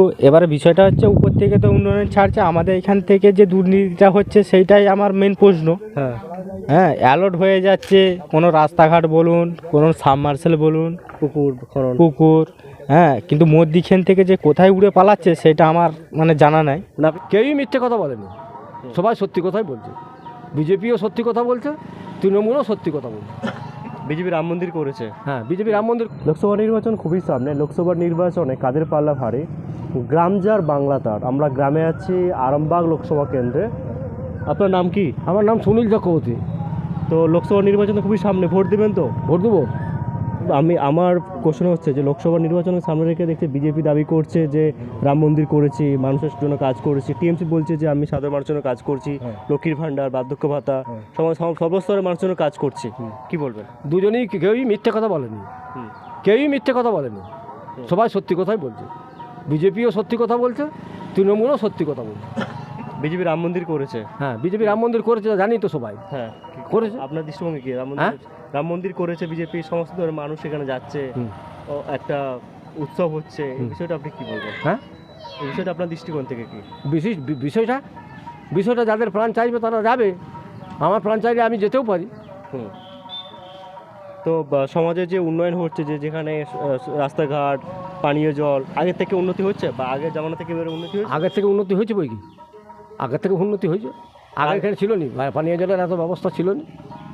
তো এবারে বিষয়টা হচ্ছে উপর থেকে তো উন্নয়ন ছাড়ছে। আমাদের এখান থেকে যে দুর্নীতিটা হচ্ছে সেইটাই আমার মেন প্রশ্ন। হ্যাঁ। হ্যাঁ অ্যালট হয়ে যাচ্ছে। কোনো রাস্তাঘাট বলুন কোনো সাবমার্সেল বলুন। পুকুর পুকুর হ্যাঁ কিন্তু মধ্যিখান থেকে যে কোথায় উড়ে পালাচ্ছে সেটা আমার মানে জানা নাই। না কেউই মিথ্যে কথা বলেনি। সবাই সত্যি কথাই বলছে। বিজেপিও সত্যি কথা বলছে তৃণমূলও সত্যি কথা বলছে। বিজেপি রাম মন্দির করেছে। হ্যাঁ বিজেপি রাম মন্দির লোকসভা নির্বাচন খুবই সামনে। লোকসভা নির্বাচনে কাদের পাল্লা ভারী? গ্রাম যার বাংলা তার। আমরা গ্রামে আছি আরামবাগ লোকসভা কেন্দ্রে। আপনার নাম কি? আমার নাম সুনীল চক্রবর্তী। তো লোকসভা নির্বাচন খুবই সামনে। ভোট দেবেন তো? ভোট দেবো? আমি আমার কোশ্চেন হচ্ছে যে লোকসভা নির্বাচনের সামনে রেখে দেখছি বিজেপি দাবি করছে যে রাম মন্দির করেছি মানুষের জন্য কাজ করেছি। টিএমসি বলছে যে আমি সাধারণ মানুষের জন্য কাজ করছি লক্ষ্মীর ভাণ্ডার বার্ধক্য ভাতা সমাজ সব- সর্বস্তরের মানুষের জন্য কাজ করছি। কি বলবেন? দুজনেই কেউই মিথ্যে কথা বলেনি। কেউই মিথ্যে কথা বলেনি। সবাই সত্যি কথাই বলছে। বিজেপিও সত্যি কথা বলছে তৃণমূলও সত্যি কথা বলছে। বিজেপি রাম মন্দির করেছে। হ্যাঁ বিজেপি রাম মন্দির করেছে জানি তো সবাই। হ্যাঁ করেছে? আপনার দৃষ্টিভঙ্গি কি? রাম মন্দির হ্যাঁ? রাম মন্দির করেছে বিজেপি সমস্ত ধরনের মানুষ এখানে যাচ্ছে ও একটা উৎসব হচ্ছে এই বিষয়টা আপনি কি বলবেন? হ্যাঁ? এই বিষয়টা আপনার দৃষ্টিকোণ থেকে কি? বিশেষ বিষয়টা বিষয়টা যাদের প্রাণ চাইবে তারা যাবে। আমার প্রাণ চাইলে আমি যেতেও পারি। হুম। তো সমাজে যে উন্নয়ন হচ্ছে যে যেখানে রাস্তাঘাট পানীয় জল আগের থেকে উন্নতি হচ্ছে? বা আগের জামানা থেকে এবারে উন্নতি হচ্ছে আগের থেকে উন্নতি হয়েছে বই কি? আগের থেকে উন্নতি হয়েছে। আগে এখানে ছিল নি বা- পানীয় জলের এত ব্যবস্থা ছিল না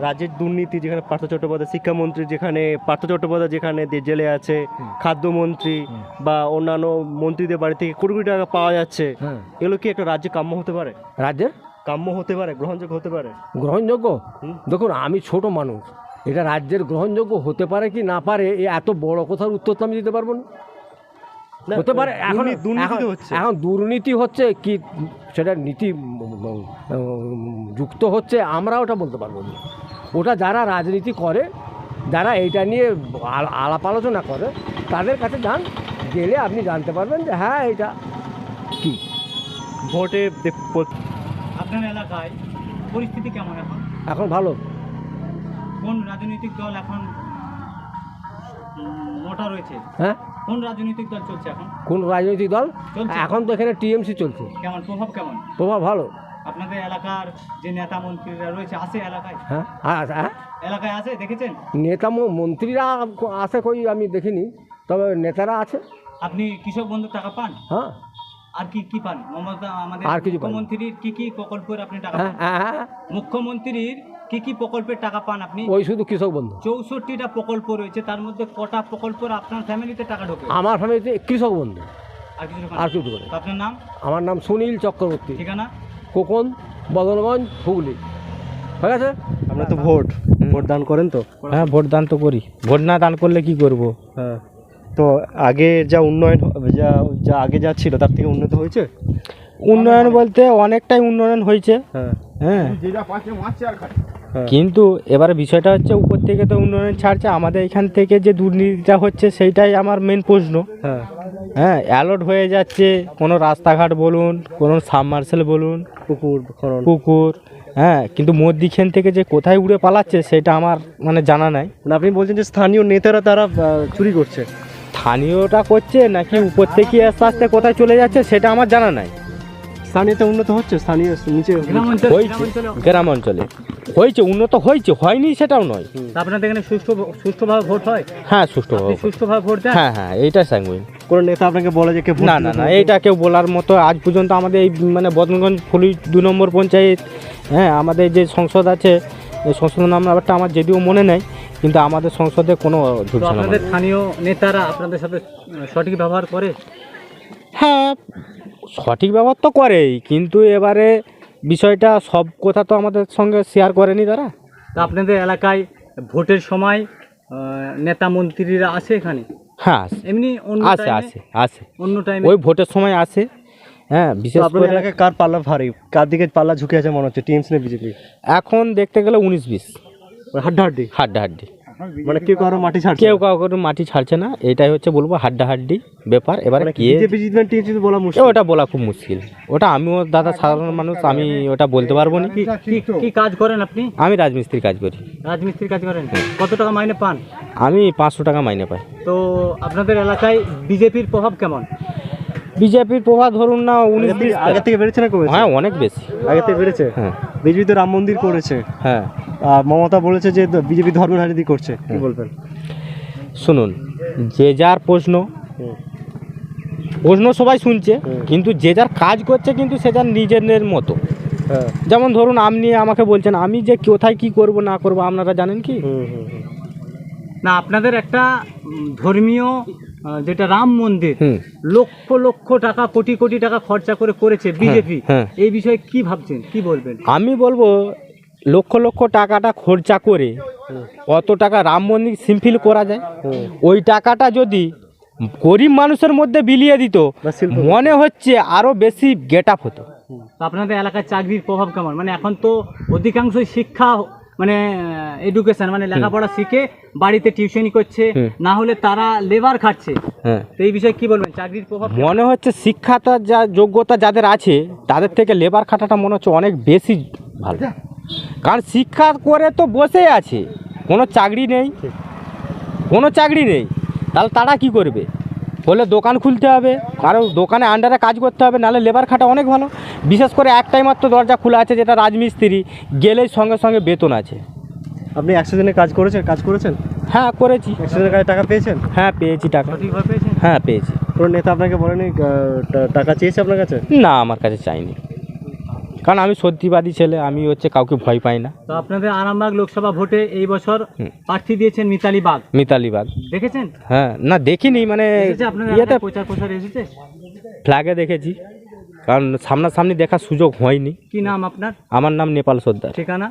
রাজ্যের দুর্নীতি যেখানে পার্থ চট্টোপাধ্যায় শিক্ষামন্ত্রী যেখানে পার্থ চট্টোপাধ্যায় যেখানে জেলে আছে খাদ্যমন্ত্রী বা অন্যান্য মন্ত্রীদের বাড়ি থেকে কোটি কোটি টাকা পাওয়া যাচ্ছে হ্যাঁ এগুলো কি একটা রাজ্যে কাম্য হতে পারে? রাজ্যের? কাম্য হতে পারে গ্রহণযোগ্য হতে পারে? গ্রহণযোগ্য? দেখুন আমি ছোট মানুষ এটা রাজ্যের গ্রহণযোগ্য হতে পারে কি না পারে এই এত বড় কথার উত্তর তো আমি দিতে পারব না, হতে পারে এখন দুর্নীতি- হচ্ছে। এখন দুর্নীতি হচ্ছে কি সেটা নীতি যুক্ত হচ্ছে আমরা ওটা বলতে পারব না। ওটা যারা রাজনীতি করে যারা এইটা নিয়ে আল- আলাপ আলোচনা করে তাদের কাছে যান গেলে আপনি জানতে পারবেন যে হ্যাঁ এটা কি। ভোটে আপনার এলাকায় পরিস্থিতি কেমন এখন? এখন ভালো। কোন রাজনৈতিক দল এখন মোটা রয়েছে? হ্যাঁ? কোন রাজনৈতিক দল চলছে এখন? কোন রাজনৈতিক দল। এখন তো এখানে টিএমসি চলছে। কেমন? প্রভাব কেমন? প্রভাব ভালো। আপনাদের এলাকার যে নেতা মন্ত্রীরা রয়েছে আছে এলাকায়? হ্যাঁ হ্যাঁ হ্যাঁ। এলাকায় আছে? দেখেছেন? নেতা মন্ত্রীরা আছে কই আমি দেখিনি তবে নেতারা আছে। আপনি কৃষক বন্ধুর টাকা পান? হ্যাঁ। আর কি কি পান? মমতা আমাদের আর কিছু মুখ্যমন্ত্রীর কি কি প্রকল্পের আপনি টাকা হ্যাঁ হ্যাঁ। মুখ্যমন্ত্রীর কি কি প্রকল্পের টাকা পান আপনি? ওই শুধু কৃষক বন্ধু। চৌষট্টিটা প্রকল্প রয়েছে তার মধ্যে কটা প্রকল্পের আপনার ফ্যামিলিতে টাকা ঢোকে? আমার ফ্যামিলিতে কৃষক বন্ধু। আর কিছু আর কিছু করে আপনার নাম? আমার নাম সুনীল চক্রবর্তী। ঠিকানা? কোকন বদনগঞ্জ হুগলি। ঠিক আছে? আপনার তো ভোট। ভোট দান করেন তো? হ্যাঁ ভোট দান তো করি। ভোট না দান করলে কি করব? হ্যাঁ। তো আগে যা উন্নয়ন যা যা আগে যা ছিল তার থেকে উন্নত হয়েছে? উন্নয়ন বলতে অনেকটাই উন্নয়ন হয়েছে। হ্যাঁ। হ্যাঁ। হ্যাঁ। কিন্তু এবারে বিষয়টা হচ্ছে উপর থেকে তো উন্নয়ন ছাড়ছে আমাদের এখান থেকে যে দুর্নীতিটা হচ্ছে সেইটাই আমার মেন প্রশ্ন। হ্যাঁ। হ্যাঁ অ্যালট হয়ে যাচ্ছে কোনো রাস্তাঘাট বলুন কোনো সাবমার্সেল বলুন পুকুর পুকুর হ্যাঁ কিন্তু মধ্যিখান থেকে যে কোথায় উড়ে পালাচ্ছে সেটা আমার মানে জানা নাই। আপনি বলছেন যে স্থানীয় নেতারা তারা চুরি করছে। স্থানীয়টা করছে নাকি উপর থেকে আস্তে আস্তে কোথায় চলে যাচ্ছে সেটা আমার জানা নাই। স্থানীয়তে উন্নত হচ্ছে স্থানীয় নিচে গ্রাম অঞ্চলে হয়েছে উন্নত হয়েছে হয়নি সেটাও নয়। আপনাদের এখানে সুষ্ঠু সুষ্ঠুভাবে ভোট হয়? হ্যাঁ সুষ্ঠু আপনি সুষ্ঠুভাবে ভোট দেন? হ্যাঁ হ্যাঁ এইটা স্যাঙ্গুইন কোনো নেতা আপনাকে বলে যে না না না এইটা কেউ বলার মতো আজ পর্যন্ত আমাদের এই মানে বদনগঞ্জ ফুলি দু নম্বর পঞ্চায়েত হ্যাঁ আমাদের যে সংসদ আছে এই সংসদের নাম্বারটা আমার যদিও মনে নেই কিন্তু আমাদের সংসদে কোনো আপনাদের। স্থানীয় নেতারা আপনাদের সাথে সঠিক ব্যবহার করে? হ্যাঁ সঠিক ব্যবহার তো করেই কিন্তু এবারে বিষয়টা সব কথা তো আমাদের সঙ্গে শেয়ার করেনি তারা। তা আপনাদের এলাকায় ভোটের সময় নেতা মন্ত্রীরা আসে এখানে? হ্যাঁ আসে এমনি অন্য আসে আসে আসে অন্য টাইমে ওই ভোটের সময় আসে হ্যাঁ বিশেষ করে এলাকায় কার পাল্লা ভারী? কার দিকে পাল্লা ঝুঁকে আছে মনে হচ্ছে? টিএমসি না বিজেপি? এখন দেখতে গেলে উনিশ বিশ। হাড্ডাহাড্ডি? হাড্ডাহাড্ডি। মানে কেউ কারও মাটি ছাড়ছে কেউ কাউকে মাটি ছাড়ছে না এটাই হচ্ছে বলব হাড্ডাহাড্ডি ব্যাপার। এবারে মানে কে বিজেপি জিতবেন টিএমসি বলা মুশকিল। ওটা বলা খুব মুশকিল। ওটা আমিও দাদা সাধারণ মানুষ আমি ওটা বলতে পারব না। কি কাজ করেন আপনি? আমি রাজমিস্ত্রির কাজ করি। রাজমিস্ত্রির কাজ করেন? কত টাকা মাইনে পান? আমি পাঁচশো টাকা মাইনে পাই। তো আপনাদের এলাকায় বিজেপির প্রভাব কেমন? বিজেপির প্রভাব ধরুন না উনিশ আগের থেকে- আগের থেকে বেড়েছে না হ্যাঁ অনেক বেশি। আগে থেকে বেড়েছে? হ্যাঁ। বিজেপি তো রাম মন্দির করেছে। হ্যাঁ। মমতা বলেছে যে বিজেপি ধর্ম রাজনীতি করছে কি বলবেন? শুনুন যে যার প্রশ্ন প্রশ্ন সবাই শুনছে কিন্তু যে যার কাজ করছে কিন্তু সে যার নিজের মতো। হ্যাঁ। যেমন ধরুন আপনি আমাকে বলছেন আমি যে কোথায় কি করব না করব আপনারা জানেন কি। না আপনাদের একটা ধর্মীয় যেটা রাম মন্দির লক্ষ লক্ষ টাকা কোটি কোটি টাকা খরচা করে করেছে বিজেপি। হ্যাঁ। এই বিষয়ে কি ভাবছেন? কি বলবেন? আমি বলব লক্ষ লক্ষ টাকাটা খরচা করে অত টাকা রাম মন্দির সিম্পল করা যায়? ওই টাকাটা যদি গরিব মানুষের মধ্যে বিলিয়ে দিত মনে হচ্ছে আরও বেশি গেট আপ হতো। আপনাদের এলাকায় চাকরির প্রভাব কেমন? মানে এখন তো অধিকাংশই শিক্ষা মানে এডুকেশন মানে লেখাপড়া শিখে বাড়িতে টিউশনি করছে না হলে তারা লেবার খাচ্ছে। হ্যাঁ। তো এই বিষয়ে কি বলবেন? চাকরির প্রভাব মনে হচ্ছে শিক্ষাটা যা যোগ্যতা যাদের আছে তাদের থেকে লেবার খাটাটা মনে হচ্ছে অনেক বেশি ভালো। কারণ শিক্ষা করে তো বসে আছে। কোনো চাকরি নেই। কোনো চাকরি নেই। তাহলে তারা কি করবে? বলে দোকান খুলতে হবে। কারও দোকানে আন্ডারে কাজ করতে হবে নাহলে লেবার খাটা অনেক ভালো। বিশেষ করে একটাই মাত্র দরজা খোলা আছে যেটা রাজমিস্ত্রি। গেলেই সঙ্গে সঙ্গে বেতন আছে। আপনি একশো দিনের কাজ করেছেন? কাজ করেছেন? হ্যাঁ করেছি। একশো দিনের কাজে টাকা পেয়েছেন? হ্যাঁ পেয়েছি টাকা। হ্যাঁ পেয়েছি। কোনো নেতা আপনাকে বলেনি টাকা চেয়েছে আপনার কাছে? না আমার কাছে চাইনি। কারণ আমি সত্যিবাদী ছেলে আমি হচ্ছে কাউকে ভয় পাই না। তো আপনাদের আরামবাগ লোকসভা ভোটে এই বছর। প্রার্থী দিয়েছেন মিতালি বাগ। মিতালি বাগ দেখেছেন? হ্যাঁ না দেখিনি মানে প্রচার ইয়েতে এলাকায় প্রচার এসেছে? ফ্ল্যাগে দেখেছি। কারণ সামনাসামনি দেখার সুযোগ হয়নি। কি নাম আপনার? আমার নাম নেপাল সর্দার। ঠিকানা?